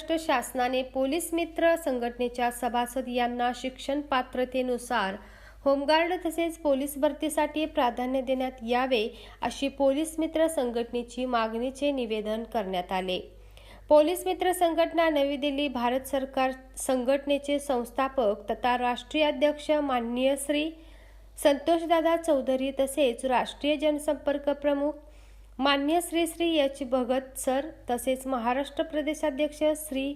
महाराष्ट्र शासनाने पोलीस मित्र संघटनेच्या सभासद यांना शिक्षण पात्रतेनुसार होमगार्ड तसेच पोलीस भरतीसाठी प्राधान्य देण्यात यावे अशी पोलीस मित्र संघटनेची मागणीचे निवेदन करण्यात आले. पोलीस मित्र संघटना नवी दिल्ली भारत सरकार संघटनेचे संस्थापक तथा राष्ट्रीय अध्यक्ष माननीय श्री संतोषदादा चौधरी तसेच राष्ट्रीय जनसंपर्क प्रमुख मान्य श्री श्री एच भगत सर तसेच महाराष्ट्र प्रदेशाध्यक्ष श्री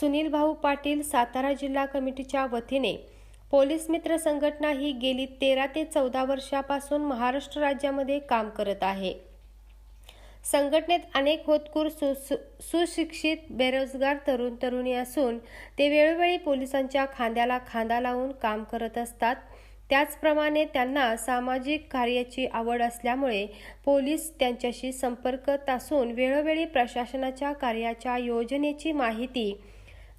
सुनील भाऊ पाटील सातारा जिल्हा कमिटीच्या वतीने पोलीस मित्र संघटना ही गेली तेरा ते चौदा वर्षापासून महाराष्ट्र राज्यामध्ये काम करत आहे. संघटनेत अनेक होतकूर सु सु- सुशिक्षित बेरोजगार तरुण तरुणी असून ते वेळोवेळी पोलिसांच्या खांद्याला खांदा लावून काम करत असतात. त्याचप्रमाणे त्यांना सामाजिक कार्याची आवड असल्यामुळे पोलीस त्यांच्याशी संपर्क असून वेळोवेळी प्रशासनाच्या कार्याच्या योजनेची माहिती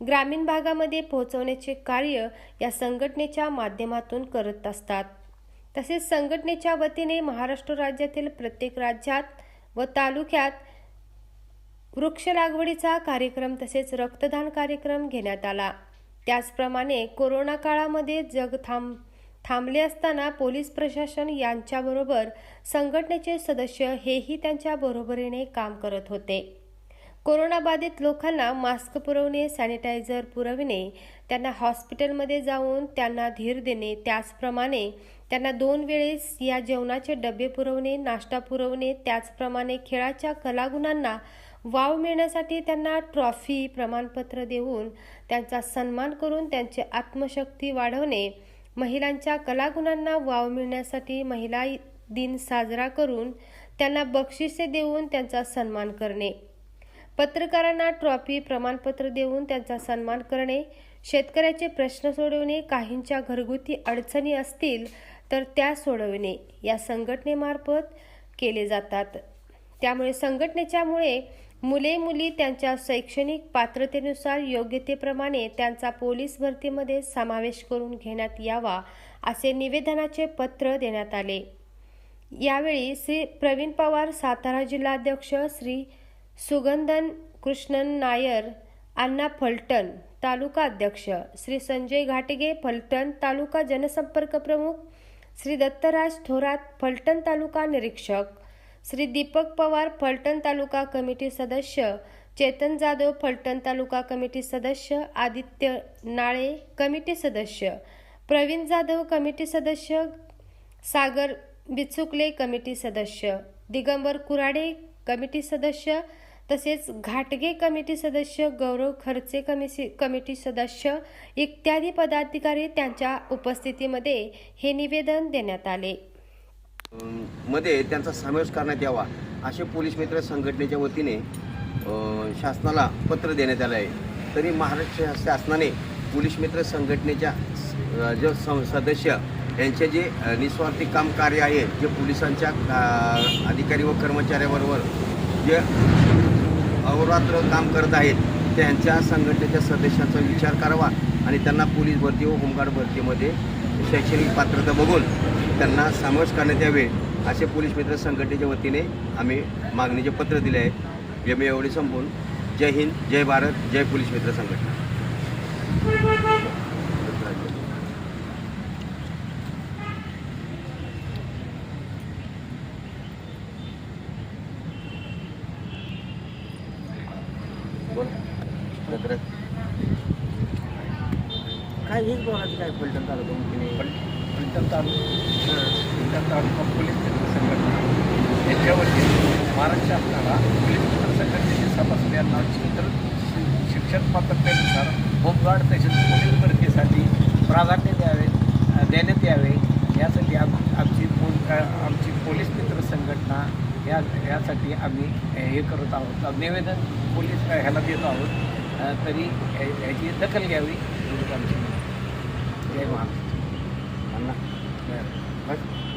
ग्रामीण भागामध्ये पोहोचवण्याचे कार्य या संघटनेच्या माध्यमातून करत असतात. तसेच संघटनेच्या वतीने महाराष्ट्र राज्यातील प्रत्येक राज्यात व तालुक्यात वृक्ष लागवडीचा कार्यक्रम तसेच रक्तदान कार्यक्रम घेण्यात आला. त्याचप्रमाणे कोरोना काळामध्ये जग थांब थांबले असताना पोलीस प्रशासन यांच्याबरोबर संघटनेचे सदस्य हेही त्यांच्या बरोबरीने काम करत होते. कोरोनाबाधित लोकांना मास्क पुरवणे सॅनिटायझर पुरविणे त्यांना हॉस्पिटलमध्ये जाऊन त्यांना धीर देणे त्याचप्रमाणे त्यांना दोन वेळेस या जेवणाचे डबे पुरवणे नाश्ता पुरवणे त्याचप्रमाणे खेळाच्या कलागुणांना वाव मिळण्यासाठी त्यांना ट्रॉफी प्रमाणपत्र देऊन त्यांचा सन्मान करून त्यांची आत्मशक्ती वाढवणे महिलांच्या कलागुणांना वाव मिळण्यासाठी महिला दिन साजरा करून त्यांना बक्षिसे देऊन त्यांचा सन्मान करणे. पत्रकारांना ट्रॉफी प्रमाणपत्र देऊन त्यांचा सन्मान करणे. शेतकऱ्याचे प्रश्न सोडवणे. काहींच्या घरगुती अडचणी असतील तर त्या सोडवणे. या संघटनेमार्फत केले जातात. त्यामुळे संघटनेच्यामुळे मुले मुली त्यांच्या शैक्षणिक पात्रतेनुसार योग्यतेप्रमाणे त्यांचा पोलीस भरतीमध्ये समावेश करून घेण्यात यावा असे निवेदनाचे पत्र देण्यात आले. यावेळी श्री प्रवीण पवार सातारा जिल्हाध्यक्ष श्री सुगंधन कृष्णन नायर अण्णा फलटण तालुका अध्यक्ष श्री संजय घाटगे फलटण तालुका जनसंपर्क प्रमुख श्री दत्तराज थोरात फलटण तालुका निरीक्षक श्री दीपक पवार फलटण तालुका कमिटी सदस्य चेतन जाधव फलटण तालुका कमिटी सदस्य आदित्य नाळे कमिटी सदस्य प्रवीण जाधव कमिटी सदस्य सागर बिचुकले कमिटी सदस्य दिगंबर कुराडे कमिटी सदस्य तसेच घाटगे कमिटी सदस्य गौरव खर्चे कमिसी कमिटी सदस्य इत्यादी पदाधिकारी त्यांच्या उपस्थितीमध्ये हे निवेदन देण्यात आले. मध्ये त्यांचा समावेश करण्यात यावा असे पोलीस मित्र संघटनेच्या वतीने शासनाला पत्र देण्यात आलं आहे. तरी महाराष्ट्र शासनाने पोलीस मित्र संघटनेच्या जे सं- सदस्य यांचे जे निस्वार्थी काम कार्य आहे जे पोलिसांच्या अधिकारी व कर्मचाऱ्याबरोबर जे अहोरात्र काम करत आहेत त्यांच्या संघटनेच्या सदस्यांचा विचार करावा आणि त्यांना पोलीस भरती व होमगार्ड भरतीमध्ये शैक्षणिक पात्रता बघून त्यांना समावेश करण्यात यावे. असे पोलीस मित्र संघटनेच्या वतीने आम्ही मागणीचे पत्र दिले आहे. जे मी एवढे संपून. जय हिंद जय भारत जय पोलीस मित्र संघटना. काय हेच बोलायचं काय फलटण तालुका मुख्य फलटण तालुका. फलटण तालुका पोलीस मित्र संघटना यांच्यावरती महाराष्ट्र शासनाला पोलीस मित्र संघटनेचे सभासद यांना शिक्षण शिक्षण पात्रतेनुसार होमगार्ड तसेच पोलीस भरतीसाठी प्राधान्य द्यावे देण्यात यावे. यासाठी आम आमची पोल आमची पोलीस मित्र संघटना या यासाठी आम्ही हे करत आहोत. निवेदन पोलीस ह्याला देतो आहोत. तरी ह्या- ह्याची दखल घ्यावी. एवढंच आमची जय महाराष्ट्र. अण्णा बस.